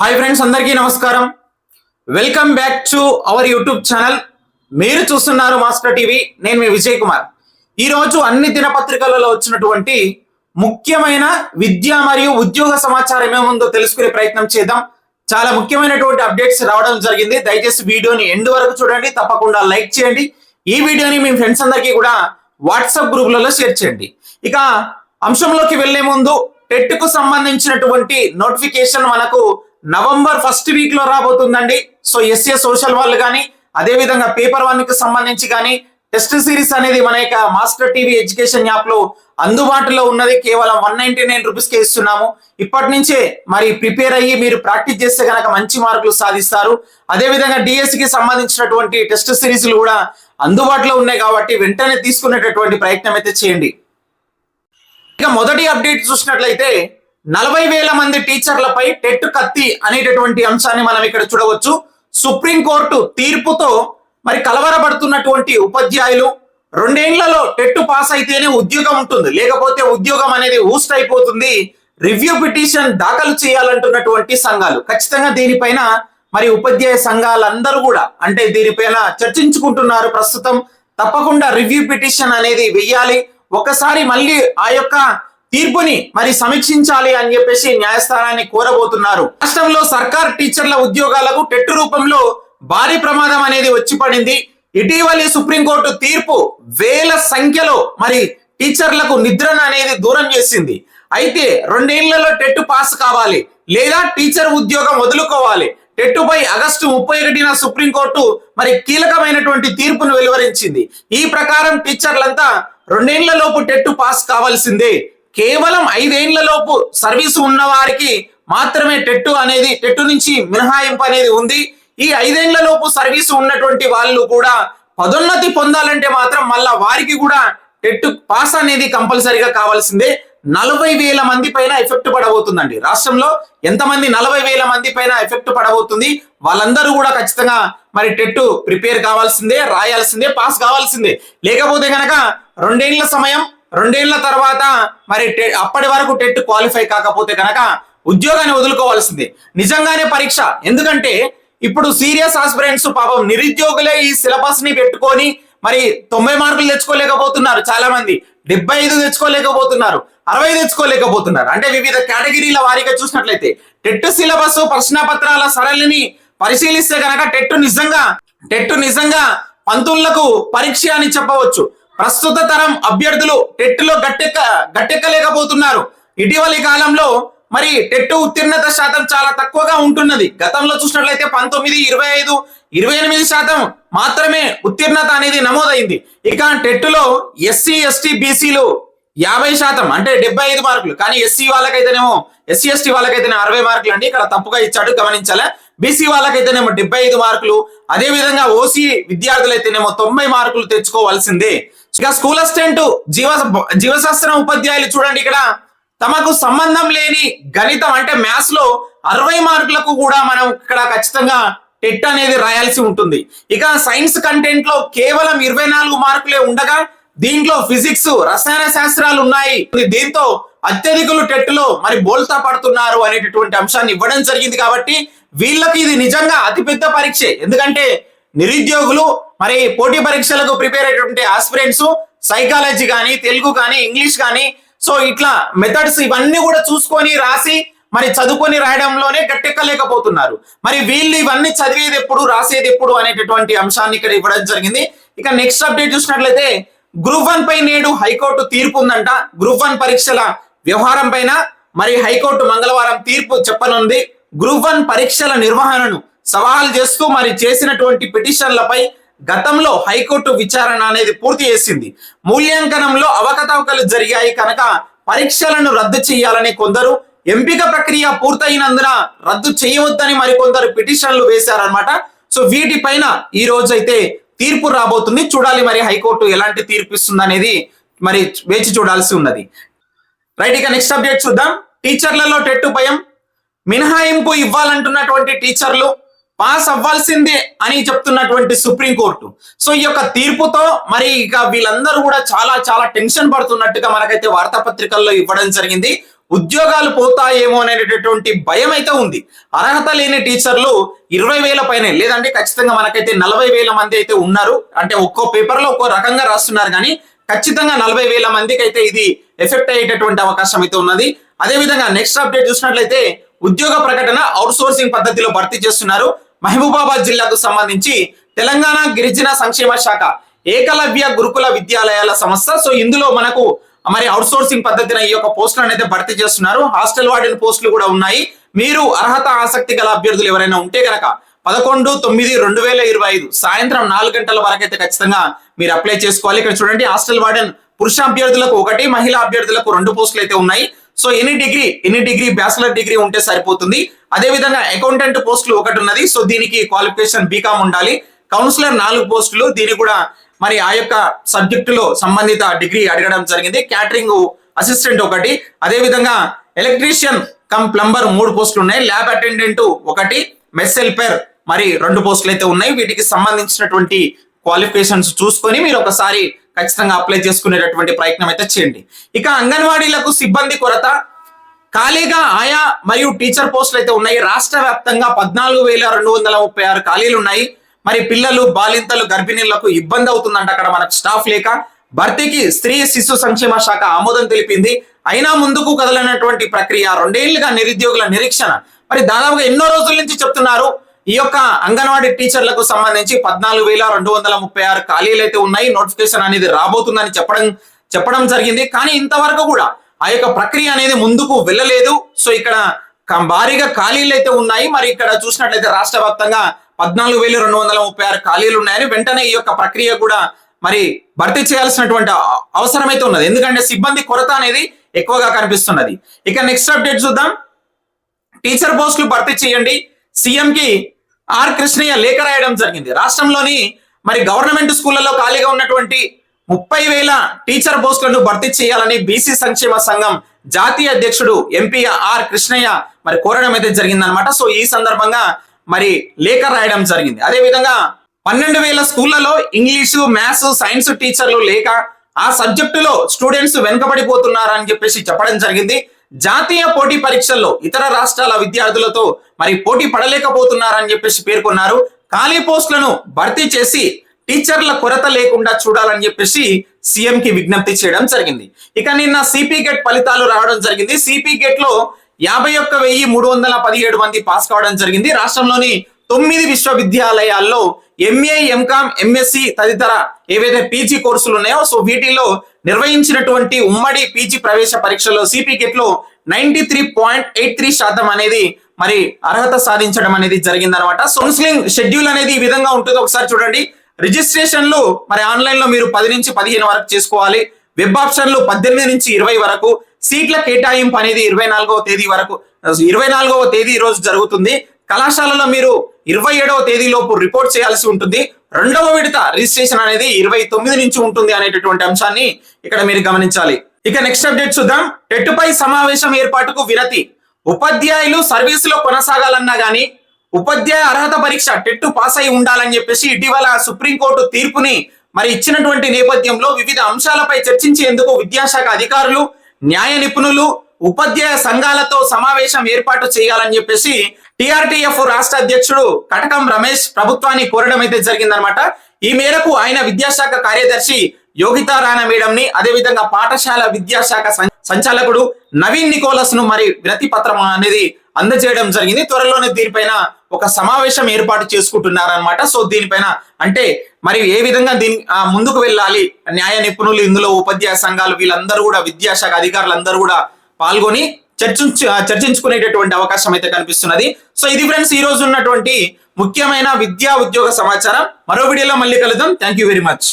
Hi friends అందరికీ నమస్కారం. Welcome back to our YouTube channel మీరు చూస్తున్నారు మాస్టర్ టీవీ నేను మీ విజయ్ కుమార్. ఈరోజు అన్ని దినపత్రికలలో వచ్చినటువంటి ముఖ్యమైన విద్య మరియు ఉద్యోగ సమాచారం ఏముందో తెలుసుకునే ప్రయత్నం చేద్దాం. చాలా ముఖ్యమైనటువంటి అప్డేట్స్ రావడం జరిగింది. దయచేసి వీడియోని ఎండ్ వరకు చూడండి. తప్పకుండా లైక్ చేయండి. ఈ వీడియోని మీ ఫ్రెండ్స్ అందరికీ కూడా వాట్సాప్ గ్రూపులలో షేర్ చేయండి. ఇక అంశంలోకి వెళ్ళే ముందు టెట్కు సంబంధించినటువంటి నోటిఫికేషన్ మనకు నవంబర్ ఫస్ట్ వీక్లో రాబోతుందండి. సో ఎస్ఏ సోషల్ వాళ్ళు కానీ అదే విధంగా పేపర్ వన్కి సంబంధించి కానీ టెస్ట్ సిరీస్ అనేది మన యొక్క మాస్టర్ టీవీ ఎడ్యుకేషన్ యాప్లో అందుబాటులో ఉన్నది. కేవలం వన్ నైన్టీ నైన్ రూపీస్ కే ఇస్తున్నాము. ఇప్పటి నుంచే మరి ప్రిపేర్ అయ్యి మీరు ప్రాక్టీస్ చేస్తే కనుక మంచి మార్కులు సాధిస్తారు. అదే విధంగా సంబంధించినటువంటి టెస్ట్ సిరీస్లు కూడా అందుబాటులో ఉన్నాయి కాబట్టి వెంటనే తీసుకునేటటువంటి ప్రయత్నం అయితే చేయండి. ఇక మొదటి అప్డేట్ చూసినట్లయితే నలభై వేల మంది టీచర్లపై టెట్ కత్తి అనేటటువంటి అంశాన్ని మనం ఇక్కడ చూడవచ్చు. సుప్రీంకోర్టు తీర్పుతో మరి కలవరపడుతున్నటువంటి ఉపాధ్యాయులు రెండేళ్ళలో టెట్ పాస్ అయితేనే ఉద్యోగం ఉంటుంది. లేకపోతే ఉద్యోగం అనేది ఊస్ట్ అయిపోతుంది. రివ్యూ పిటిషన్ దాఖలు చేయాలంటున్నటువంటి సంఘాలు. ఖచ్చితంగా దీనిపైన మరి ఉపాధ్యాయ సంఘాలందరూ కూడా అంటే దీనిపైన చర్చించుకుంటున్నారు ప్రస్తుతం. తప్పకుండా రివ్యూ పిటిషన్ అనేది వెయ్యాలి. ఒకసారి మళ్ళీ ఆ యొక్క తీర్పుని మరి సమీక్షించాలి అని చెప్పేసి న్యాయస్థానాన్ని కోరబోతున్నారు. రాష్ట్రంలో సర్కార్ టీచర్ల ఉద్యోగాలకు టెట్టు రూపంలో భారీ ప్రమాదం అనేది వచ్చి పడింది. ఇటీవలి సుప్రీంకోర్టు తీర్పు వేల సంఖ్యలో మరి టీచర్లకు నిద్రను అనేది దూరం చేసింది. అయితే రెండేళ్ళలో టెట్ పాస్ కావాలి లేదా టీచర్ ఉద్యోగం వదులుకోవాలి. టెట్టుపై ఆగస్టు ముప్పై ఒకటిన సుప్రీంకోర్టు మరి కీలకమైనటువంటి తీర్పును వెలువరించింది. ఈ ప్రకారం టీచర్లంతా రెండేళ్ళ లోపు టెట్టు పాస్ కావాల్సిందే. కేవలం ఐదేండ్లలోపు సర్వీస్ సర్వీసు ఉన్న వారికి మాత్రమే టెట్టు అనేది టెట్టు నుంచి మినహాయింపు అనేది ఉంది. ఈ ఐదేండ్లలోపు సర్వీస్ సర్వీసు ఉన్నటువంటి వాళ్ళు కూడా పదోన్నతి పొందాలంటే మాత్రం మళ్ళా వారికి కూడా టెట్టు పాస్ అనేది కంపల్సరీగా కావాల్సిందే. నలభై వేల మంది పైన ఎఫెక్ట్ పడబోతుందండి. రాష్ట్రంలో ఎంతమంది నలభై వేల మంది పైన ఎఫెక్ట్ పడబోతుంది? వాళ్ళందరూ కూడా ఖచ్చితంగా మరి టెట్టు ప్రిపేర్ కావాల్సిందే రాయాల్సిందే పాస్ కావాల్సిందే. లేకపోతే కనుక రెండేళ్ళ సమయం రెండేళ్ళ తర్వాత మరి టె- అప్పటి వరకు టెట్ క్వాలిఫై కాకపోతే కనుక ఉద్యోగాన్ని వదులుకోవాల్సిందే. నిజంగానే పరీక్ష. ఎందుకంటే ఇప్పుడు సీరియస్ ఆస్పిరెంట్స్ పాపం నిరుద్యోగులే ఈ సిలబస్ని పెట్టుకొని మరి తొంభై మార్కులు తెచ్చుకోలేకపోతున్నారు చాలా మంది డెబ్బై ఐదు తెచ్చుకోలేకపోతున్నారు. అరవై తెచ్చుకోలేకపోతున్నారు. అంటే వివిధ కేటగిరీల వారీగా చూసినట్లయితే టెట్ సిలబస్ ప్రశ్నపత్రాల సరళిని పరిశీలిస్తే కనుక టెట్ నిజంగా టెట్ నిజంగా పంతులకు పరీక్ష అని చెప్పవచ్చు. ప్రస్తుత తరం అభ్యర్థులు టెట్లో గట్టెక్క గట్టెక్కలేకపోతున్నారు. ఇటీవలి కాలంలో మరి టెట్ ఉత్తీర్ణత శాతం చాలా తక్కువగా ఉంటున్నది. గతంలో చూసినట్లయితే పంతొమ్మిది ఇరవై ఐదు ఇరవై ఎనిమిది శాతం మాత్రమే ఉత్తీర్ణత అనేది నమోదైంది. ఇక టెట్లో ఎస్సీ ఎస్టీ బీసీలు యాభై శాతం అంటే డెబ్బై ఐదు మార్కులు. కానీ ఎస్సీ వాళ్ళకైతేనేమో ఎస్సీ ఎస్టీ వాళ్ళకైతేనే అరవై మార్కులు అండి. ఇక్కడ తప్పుగా ఇచ్చాడు గమనించాలా? బీసీ వాళ్ళకైతేనేమో డెబ్బై ఐదు మార్కులు. అదే విధంగా ఓసీ విద్యార్థులైతేనేమో తొంభై మార్కులు తెచ్చుకోవాల్సిందే. ఇక స్కూల్ అసిస్టెంట్ జీవ జీవశాస్త్రం ఉపాధ్యాయులు చూడండి ఇక్కడ. తమకు సంబంధం లేని గణితం అంటే మ్యాథ్స్లో అరవై మార్కులకు కూడా మనం ఇక్కడ ఖచ్చితంగా టెట్ అనేది రాయాల్సి ఉంటుంది. ఇక సైన్స్ కంటెంట్లో కేవలం ఇరవై నాలుగు మార్కులే ఉండగా దీంట్లో ఫిజిక్స్ రసాయన శాస్త్రాలు ఉన్నాయి. దీంతో అత్యధికులు టెట్లో మరి బోల్తా పడుతున్నారు అనేటటువంటి అంశాన్ని ఇవ్వడం జరిగింది కాబట్టి వీళ్ళకి ఇది నిజంగా అతిపెద్ద పరీక్షే. ఎందుకంటే నిరుద్యోగులు మరి పోటీ పరీక్షలకు ప్రిపేర్ అయ్యేటువంటి ఆస్పిరెంట్స్ సైకాలజీ కానీ తెలుగు కానీ ఇంగ్లీష్ కానీ సో ఇట్లా మెథడ్స్ ఇవన్నీ కూడా చూసుకొని రాసి మరి చదువుకొని రాయడంలోనే గట్టెక్కలేకపోతున్నారు. మరి వీళ్ళు ఇవన్నీ చదివేది ఎప్పుడు రాసేది ఎప్పుడు అనేటటువంటి అంశాన్ని ఇక్కడ ఇవ్వడం జరిగింది. ఇక నెక్స్ట్ అప్డేట్ చూసినట్లయితే గ్రూప్ వన్ పై నేడు హైకోర్టు తీర్పు ఉందంట. గ్రూప్ వన్ పరీక్షల వ్యవహారం పైన మరి హైకోర్టు మంగళవారం తీర్పు చెప్పనుంది. గ్రూప్ వన్ పరీక్షల నిర్వహణను సవాల్ చేస్తూ మరి చేసినటువంటి పిటిషన్లపై గతంలో హైకోర్టు విచారణ అనేది పూర్తి చేసింది. మూల్యాంకనంలో అవకతవకలు జరిగాయి కనుక పరీక్షలను రద్దు చేయాలని కొందరు ఎంపిక ప్రక్రియ పూర్తయినందున రద్దు చేయవద్దని మరికొందరు పిటిషన్లు వేశారనమాట సో వీటిపైన ఈ రోజు అయితే తీర్పు రాబోతుంది. చూడాలి మరి హైకోర్టు ఎలాంటి తీర్పు ఇస్తుంది అనేది మరి వేచి చూడాల్సి ఉన్నది. రైట్ ఇక నెక్స్ట్ అప్డేట్ చూద్దాం. టీచర్లలో టెట్టు భయం మినహాయింపు ఇవ్వాలంటున్నటువంటి టీచర్లు పాస్ అవ్వాల్సిందే అని చెప్తున్నటువంటి సుప్రీంకోర్టు సో ఈ యొక్క తీర్పుతో మరి ఇక వీళ్ళందరూ కూడా చాలా చాలా టెన్షన్ పడుతున్నట్టుగా మనకైతే వార్తాపత్రికల్లో ఇవ్వడం జరిగింది. ఉద్యోగాలు పోతాయేమో అనేటటువంటి భయం అయితే ఉంది. అర్హత లేని టీచర్లు ఇరవై వేల పైన లేదంటే ఖచ్చితంగా మనకైతే నలభై వేల మంది అయితే ఉన్నారు. అంటే ఒక్కో పేపర్లో ఒక్కో రకంగా రాస్తున్నారు కానీ ఖచ్చితంగా నలభై వేల మందికి అయితే ఇది ఎఫెక్ట్ అయ్యేటటువంటి అవకాశం అయితే ఉన్నది. అదే విధంగా నెక్స్ట్ అప్డేట్ చూసినట్లయితే ఉద్యోగ ప్రకటన అవుట్సోర్సింగ్ పద్ధతిలో భర్తీ చేస్తున్నారు. మహబూబాబాద్ జిల్లాకు సంబంధించి తెలంగాణ గిరిజన సంక్షేమ శాఖ ఏకలవ్య గురుకుల విద్యాలయాల సంస్థ. సో ఇందులో మనకు మరి అవుట్సోర్సింగ్ పద్ధతిన ఈ యొక్క పోస్టులను అయితే భర్తీ చేస్తున్నారు. హాస్టల్ వార్డెన్ పోస్టులు కూడా ఉన్నాయి. మీరు అర్హత ఆసక్తి గల అభ్యర్థులు ఎవరైనా ఉంటే గనక పదకొండు తొమ్మిది రెండు వేల ఇరవై ఐదు సాయంత్రం నాలుగు గంటల వరకు అయితే ఖచ్చితంగా మీరు అప్లై చేసుకోవాలి. ఇక్కడ చూడండి హాస్టల్ వార్డెన్ పురుష అభ్యర్థులకు ఒకటి మహిళా అభ్యర్థులకు రెండు పోస్టులు అయితే ఉన్నాయి. So any degree any degree bachelor degree ఉంటే సరిపోతుంది. అదే విధంగా అకౌంటెంట్ పోస్టులు ఒకటి ఉన్నది సో దీనికి క్వాలిఫికేషన్ బీకామ్ ఉండాలి. కౌన్సిలర్ నాలుగు పోస్టులు దీనికి కూడా మరి ఆ యొక్క సబ్జెక్టులో సంబంధిత డిగ్రీ అడగడం జరిగింది. క్యాటరింగ్ అసిస్టెంట్ ఒకటి అదే విధంగా ఎలక్ట్రీషియన్ కమ్ ప్లంబర్ మూడు పోస్టులు ఉన్నాయి. ల్యాబ్ అటెండెంట్ ఒకటి మెస్ హెల్పర్ మరి రెండు పోస్టులు అయితే ఉన్నాయి. వీటికి సంబంధించినటువంటి క్వాలిఫికేషన్స్ చూసుకొని మీరు ఒకసారి ఖచ్చితంగా అప్లై చేసుకునేటటువంటి ప్రయత్నం అయితే చేయండి. ఇక అంగన్వాడీలకు సిబ్బంది కొరత. ఖాళీగా ఆయా మరియు టీచర్ పోస్టులు అయితే ఉన్నాయి. రాష్ట్ర వ్యాప్తంగా పద్నాలుగు వేల రెండు వందల ముప్పై ఆరు ఖాళీలు ఉన్నాయి. మరి పిల్లలు బాలింతలు గర్భిణీలకు ఇబ్బంది అవుతుందంట అక్కడ మనకు స్టాఫ్ లేక. భర్తీకి స్త్రీ శిశు సంక్షేమ శాఖ ఆమోదం తెలిపింది. అయినా ముందుకు కదలనటువంటి ప్రక్రియ రెండేళ్ళుగా నిరుద్యోగుల నిరీక్షణ. మరి దాదాపుగా ఎన్నో రోజుల నుంచి చెప్తున్నారు. ఈ యొక్క అంగన్వాడీ టీచర్లకు సంబంధించి పద్నాలుగు వేల రెండు వందల ముప్పై ఆరు ఖాళీలు అయితే ఉన్నాయి. నోటిఫికేషన్ అనేది రాబోతుందని చెప్పడం చెప్పడం జరిగింది. కానీ ఇంతవరకు కూడా ఆ యొక్క ప్రక్రియ అనేది ముందుకు వెళ్ళలేదు. సో ఇక్కడ భారీగా ఖాళీలు అయితే ఉన్నాయి. మరి ఇక్కడ చూసినట్లయితే రాష్ట్ర వ్యాప్తంగా పద్నాలుగు వేల రెండు వందల ముప్పై ఆరు ఖాళీలు ఉన్నాయని వెంటనే ఈ యొక్క ప్రక్రియ కూడా మరి భర్తీ చేయాల్సినటువంటి అ- అవసరం అయితే ఉన్నది. ఎందుకంటే సిబ్బంది కొరత అనేది ఎక్కువగా కనిపిస్తున్నది. ఇక నెక్స్ట్ అప్డేట్ చూద్దాం. టీచర్ పోస్టులు భర్తీ చేయండి. సీఎంకి ఆర్ కృష్ణయ్య లేఖ రాయడం జరిగింది. రాష్ట్రంలోని మరి గవర్నమెంట్ స్కూళ్ళలో ఖాళీగా ఉన్నటువంటి ముప్పై వేల టీచర్ పోస్టులను భర్తీ చేయాలని బీసీ సంక్షేమ సంఘం జాతీయ అధ్యక్షుడు ఎంపీ ఆర్ కృష్ణయ్య మరి కోరడం అయితే జరిగిందనమాట సో ఈ సందర్భంగా మరి లేఖ రాయడం జరిగింది. అదే విధంగా పన్నెండు వేల స్కూళ్ళలో ఇంగ్లీషు మ్యాథ్స్ సైన్స్ టీచర్లు లేక ఆ సబ్జెక్టులో స్టూడెంట్స్ వెనుకబడిపోతున్నారని చెప్పేసి చెప్పడం జరిగింది. జాతీయ పోటీ పరీక్షల్లో ఇతర రాష్ట్రాల విద్యార్థులతో మరి పోటీ పడలేకపోతున్నారని చెప్పేసి పేర్కొన్నారు. ఖాళీ పోస్టులను భర్తీ చేసి టీచర్ల కొరత లేకుండా చూడాలని చెప్పేసి సీఎం కి విజ్ఞప్తి చేయడం జరిగింది. ఇక నిన్న సిపి గెట్ ఫలితాలు రావడం జరిగింది. సిపి గెట్లో యాభై ఒక్క వెయ్యి మూడు వందల పదిహేడు మంది పాస్ కావడం జరిగింది. రాష్ట్రంలోని తొమ్మిది విశ్వవిద్యాలయాల్లో ఎంఏ ఎంకామ్ ఎంఎస్సి తదితర ఏవైతే పీజీ కోర్సులు ఉన్నాయో సో వీటిలో నిర్వహించినటువంటి ఉమ్మడి పీజీ ప్రవేశ పరీక్షలో సిపికెట్లో ninety three point eight three శాతం అనేది మరి అర్హత సాధించడం అనేది జరిగిందనమాట. కౌన్సిలింగ్ షెడ్యూల్ అనేది ఈ విధంగా ఉంటుంది ఒకసారి చూడండి. రిజిస్ట్రేషన్లు మరి ఆన్లైన్లో మీరు పది నుంచి పదిహేను వరకు చేసుకోవాలి. వెబ్ ఆప్షన్లు పద్దెనిమిది నుంచి ఇరవై వరకు. సీట్ల కేటాయింపు అనేది ఇరవై నాలుగవ తేదీ వరకు ఇరవై నాలుగవ తేదీ రోజు జరుగుతుంది. కళాశాలలో మీరు ఇరవై ఏడవ తేదీలోపు రిపోర్ట్ చేయాల్సి ఉంటుంది. రెండవ విడత రిజిస్ట్రేషన్ అనేది ఇరవై తొమ్మిది నుంచి ఉంటుంది అనేటటువంటి అంశాన్ని ఇక్కడ మీరు గమనించాలి. ఇక నెక్స్ట్ అప్డేట్ చూద్దాం. టెట్టుపై సమావేశం ఏర్పాటుకు విరతి. ఉపాధ్యాయులు సర్వీసులో కొనసాగాలన్నా గానీ ఉపాధ్యాయ అర్హత పరీక్ష టెట్టు పాస్ అయి ఉండాలని చెప్పేసి ఇటీవల సుప్రీంకోర్టు తీర్పుని మరి ఇచ్చినటువంటి నేపథ్యంలో వివిధ అంశాలపై చర్చించేందుకు విద్యాశాఖ అధికారులు న్యాయ నిపుణులు ఉపాధ్యాయ సంఘాలతో సమావేశం ఏర్పాటు చేయాలని చెప్పేసి టిఆర్టీఎఫ్ రాష్ట్ర అధ్యక్షుడు కటకం రమేష్ ప్రభుత్వాన్ని కోరడం అయితే జరిగిందనమాట ఈ మేరకు ఆయన విద్యాశాఖ కార్యదర్శి యోగితా రాణా మేడం ని అదేవిధంగా పాఠశాల విద్యాశాఖ సంచాలకుడు నవీన్ నికోలస్ను మరి వినతి పత్రం అనేది అందజేయడం జరిగింది. త్వరలోనే దీనిపైన ఒక సమావేశం ఏర్పాటు చేసుకుంటున్నారనమాట సో దీనిపైన అంటే మరి ఏ విధంగా దీని ఆ, ముందుకు వెళ్ళాలి న్యాయ నిపుణులు ఇందులో ఉపాధ్యాయ సంఘాలు వీళ్ళందరూ కూడా విద్యాశాఖ అధికారులందరూ కూడా పాల్గొని చర్చించు చర్చించుకునేటటువంటి అవకాశం అయితే కనిపిస్తున్నది. సో ఇది ఫ్రెండ్స్ ఈ రోజు ఉన్నటువంటి ముఖ్యమైన విద్యా ఉద్యోగ సమాచారం. మరో వీడియోలో మళ్ళీ కలుద్దాం. Thank you very much